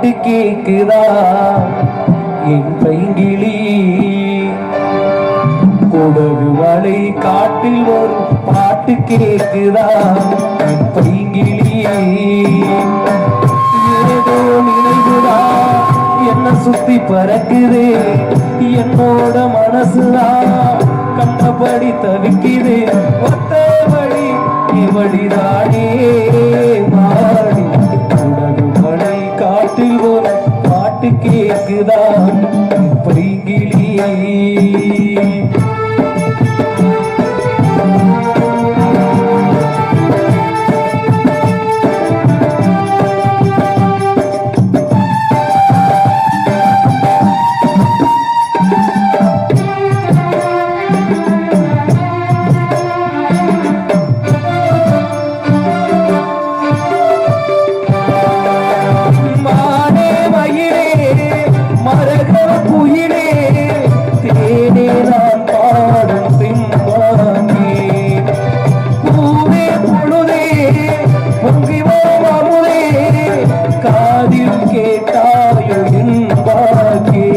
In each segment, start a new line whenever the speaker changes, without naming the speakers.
பாட்டு கேக்குதா? என் பைங்கிளி கொடகு வலை காட்டில் ஒரு பாட்டு கேக்குதா? என் பைங்கிளி ஏதோ நினைவுதா என்ன சுத்தி பறக்குதே. என்னோட மனசுதான் கண்டபடி தவிக்குது. ஒத்த வழி இவழிதானே மரகத குயிலே நான் பாடும் பின்பானே பூவே பொழுதே பொங்கிவோ அமுதே காதில் கேட்டாயோ என்பாகே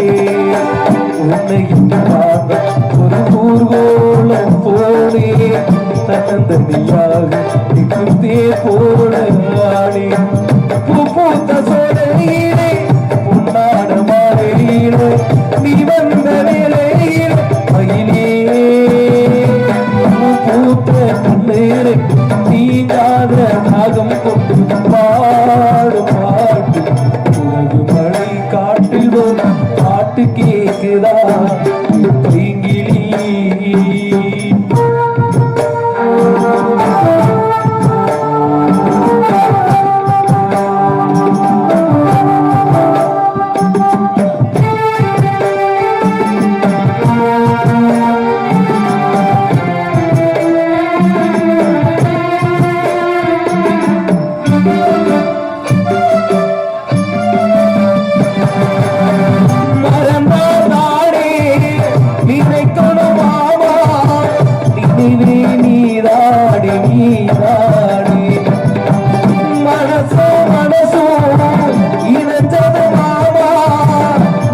உன்னை பார்த்த ஒரு ஊர்கோலம் போலே தன்னந்தனியாக போல ஆடி பூத்த 你。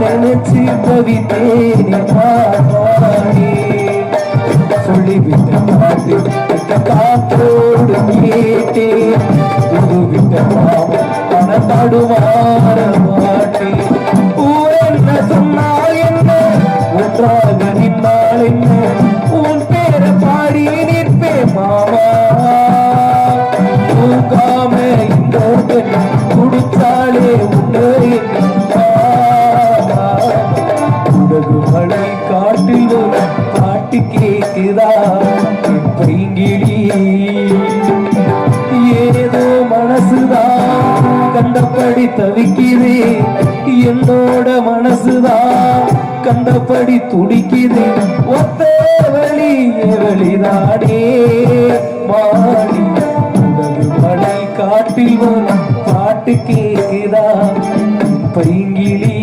நினைச்சு கவிதேனி மாமாடி சொல்லிவிட்ட பாட்டு காத்தோடு கேட்டே புதுவிட்ட மாமா மன தடுமாற ஊர் என்ன சொன்னால் என்ன? ஒன்றாக நின்னால் என்ன? உன் பேரை பாடி நிற்பே மாமா. கேக்குதா என் பைங்கிளி ஏதோ மனசுதா கண்டபடி தவிக்குது. என்னோட மனசுதா கண்டபடி துடிக்குது. ஒத்த வழி வழிதாடே மாடி உடகு மழை காட்டில் பாட்டு கேக்குதா பைங்கிளி.